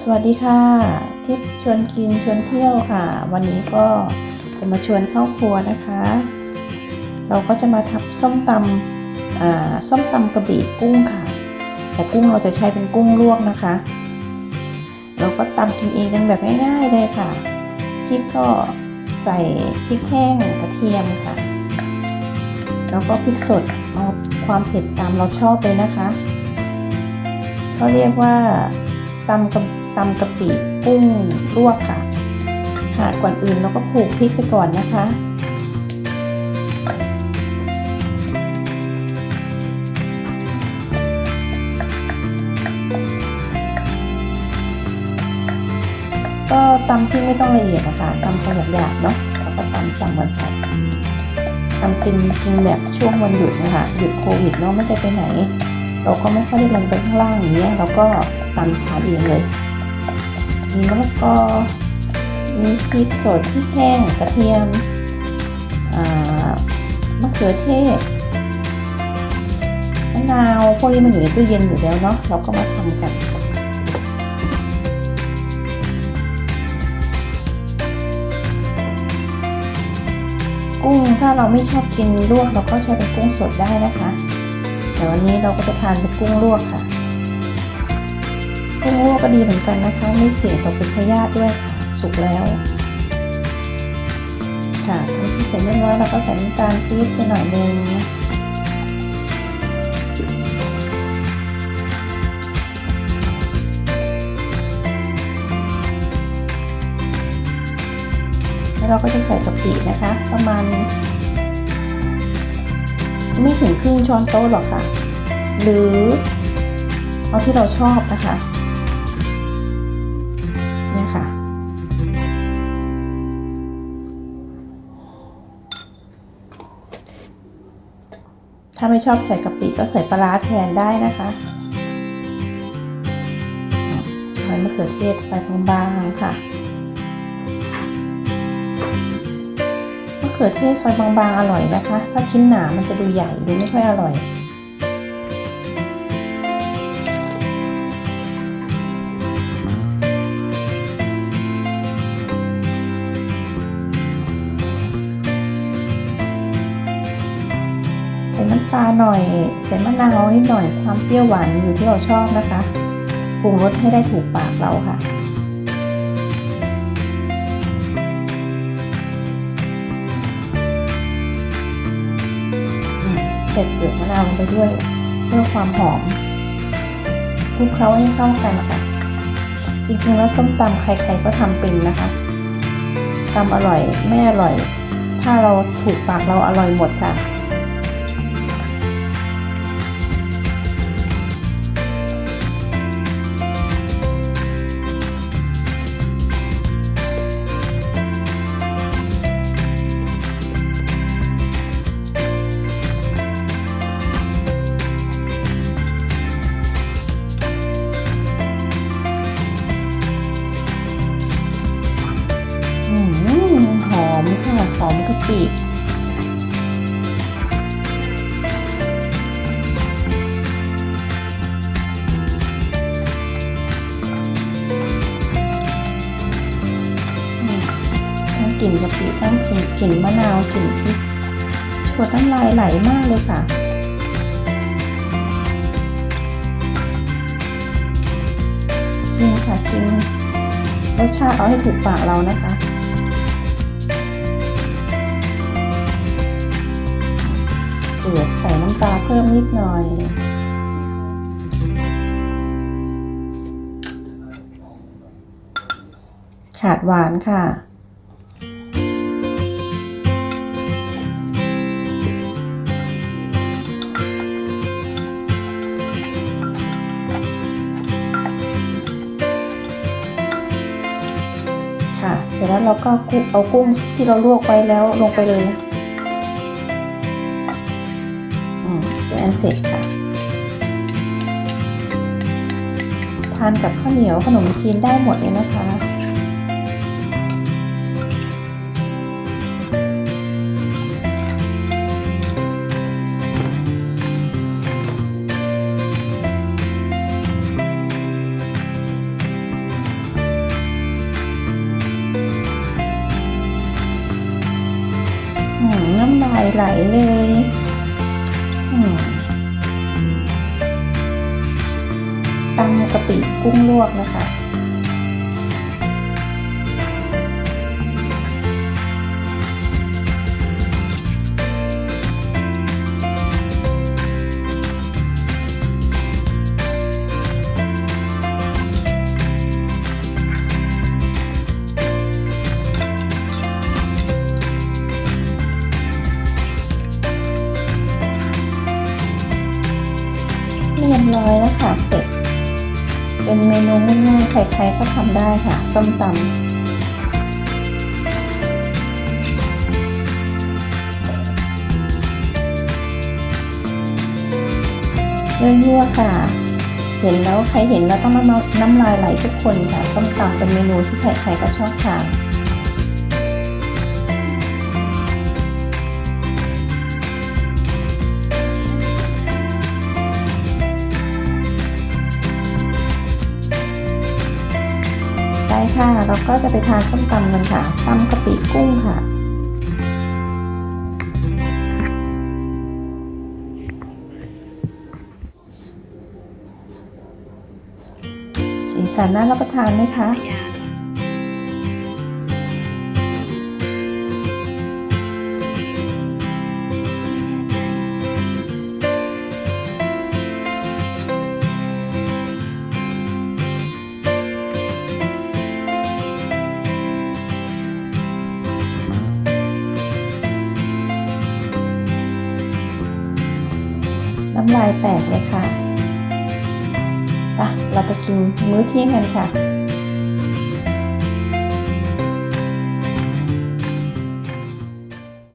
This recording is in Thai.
สวัสดีค่ะ ทิพย์ชวนกินชวนเที่ยวค่ะ วันนี้ก็จะมาชวนเข้าครัวนะคะ เราก็จะมาทำส้มตำอ่าส้มตำกระบี่กุ้งค่ะ แต่กุ้งเราจะใช้เป็นกุ้งลวกนะคะ เราก็ตำกินเองกันแบบง่ายๆเลยค่ะพริกก็ใส่พริกแห้งกระเทียมค่ะ แล้วก็พริกสดเอาความเผ็ดตามเราชอบเลยนะคะเขาเรียกว่าตำกะ ตำกะปิกุ้งลวกค่ะ ค่ะก่อนอื่นเราก็ผูกพริกไปก่อนนะคะ ก็ตำที่ไม่ต้องละเอียดนะคะตำพอหยาบๆเนาะแล้วก็ตำตำวันไปตำกินกินแบบช่วงวันหยุดนะคะหยุดโควิดเนาะไม่ได้ไปไหน เราก็ไม่ค่อยได้ลงไปข้างล่างอย่างเงี้ยเราก็ตำทานเองเลย มีมะละกอ มีพริกสดพริกแห้งกระเทียมมะเขือเทศมะนาวพวกนี้มันอยู่ในตู้เย็นอยู่แล้วเนาะเราก็มาทำกันกุ้งถ้าเราไม่ชอบกินลวกเราก็ใช้เป็นกุ้งสดได้นะคะ แต่วันนี้เราก็จะทานเป็นกุ้งลวกค่ะ กุ้งลวกก็ดีเหมือนกันนะคะ ไม่เสียต่อเป็นพยาธิด้วย สุกแล้ว ค่ะทำที่เสร็จเรียบร้อยเราก็ใส่น้ำตาลปี๊บไปหน่อยนึงแล้วเราก็จะใส่กะปินะคะ ประมาณ ไม่ถึงครึ่งช้อนโต๊ะหรอกค่ะ หรือเอาที่เราชอบนะคะ ถ้าไม่ชอบใส่กะปิก็ใส่ปลาร้าแทนได้นะคะซอยมะเขือเทศไปบางๆค่ะมะเขือเทศซอยบางๆอร่อยนะคะ ถ้าชิ้นหนามันจะดูใหญ่ดูไม่ค่อยอร่อยาหน่อย ใส่มะนาวนิดหน่อยความเปรี้ยวหวานอยู่ที่เราชอบนะคะปรุงรสให้ได้ถูกปากเราค่ะใส่เปลือกมะนาวลงไปด้วยเพื่อความหอมคลุกเคล้าให้เข้ากันค่ะ จริงๆแล้วส้มตำใครๆก็ทำเป็นนะคะตำอร่อยไม่อร่อย ถ้าเราถูกปากเราอร่อยหมดค่ะ อมกะปิทั้งกลิ่นกะปิทั้งกลิ่นกลิ่นมะนาวกลิ่นพริกชวดน้ำลายไหลมากเลยค่ะชิมค่ะชิมรสชาติเอาให้ถูกปากเรานะคะ เกลือใส่น้ำปลาเพิ่มนิดหน่อย ขาดหวานค่ะค่ะ เสร็จแล้วเราก็เอากุ้งที่เราลวกไว้แล้วลงไปเลย อันเสร็จค่ะ ทานกับข้าวเหนียวขนมจีนได้หมดเลยนะคะน้ำลายไหลเลยำกะปิกุ้งลวกนะคะ เมนูง่ายๆ ใครๆก็ทำได้ค่ะ ส้มตำยั่วค่ะ เห็นแล้วใครเห็นแล้วต้องน้ำน้ำลายไหลทุกคนค่ะ ส้มตำเป็นเมนูที่ใครๆก็ชอบทาน ค่ะ เราก็จะไปทานส้มตำกันค่ะตำกะปิกุ้งค่ะ สีสันน่ารับประทานไหมคะ น้ำลายแตกเลยค่ะไปเราไปกินมื้อเที่ยงกันค่ะ